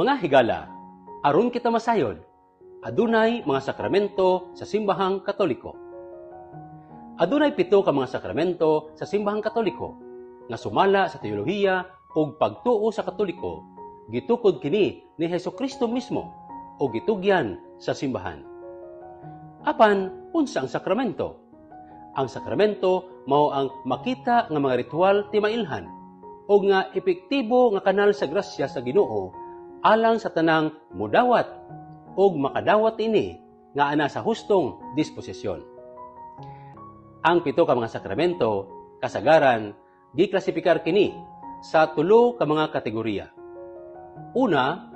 Mga higala, aron kita masayod, adunay mga sakramento sa simbahang katoliko. Adunay pito ka mga sakramento sa simbahang katoliko nga sumala sa teolohiya ug pagtuo sa katoliko gitukod kini ni Heso Kristo mismo o gitugyan sa simbahan. Apan unsa ang sakramento? Ang sakramento mao ang makita nga mga ritual ti mailhan o nga epektibo nga kanal sa grasya sa Ginoo alang sa tanang mudawat o makadawat ini nga ana sa hustong disposisyon. Ang pito ka mga sakramento kasagaran giklasipikar kini sa tulo ka mga kategorya. Una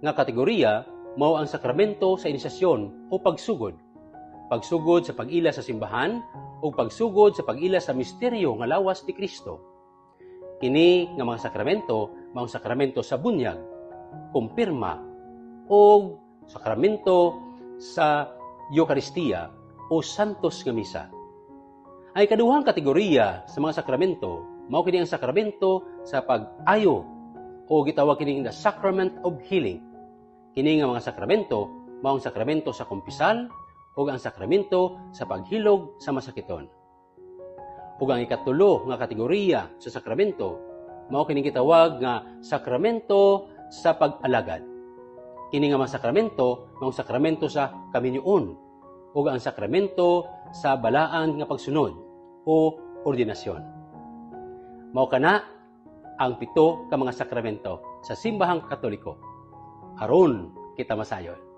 nga kategorya mao ang sakramento sa inisasyon o pagsugod. Pagsugod sa pag-ila sa simbahan o pagsugod sa pag-ila sa misteryo nga lawas ni Kristo. Kini nga mga sakramento mao sakramento sa bunyag, kumpirma o sakramento sa Eucharistia o Santos nga Misa. Ay kaduhang kategorya sa mga sakramento mao kini ang sakramento sa pag-ayo o gitawag kini the sacrament of healing. Kini nga mga sakramento mao ang sakramento sa kumpisal o ang sakramento sa paghilog sa masakiton. Ug ang ikatulo nga kategorya sa sakramento mao kini gitawag nga sakramento sa pag-alagad. Kini nga mga sakramento mao sakramento sa kaminyoon ug ang sakramento sa balaan nga pagsunod o ordinasyon. Mao kana ang pito ka mga sakramento sa simbahang katoliko. Aron kita masayon.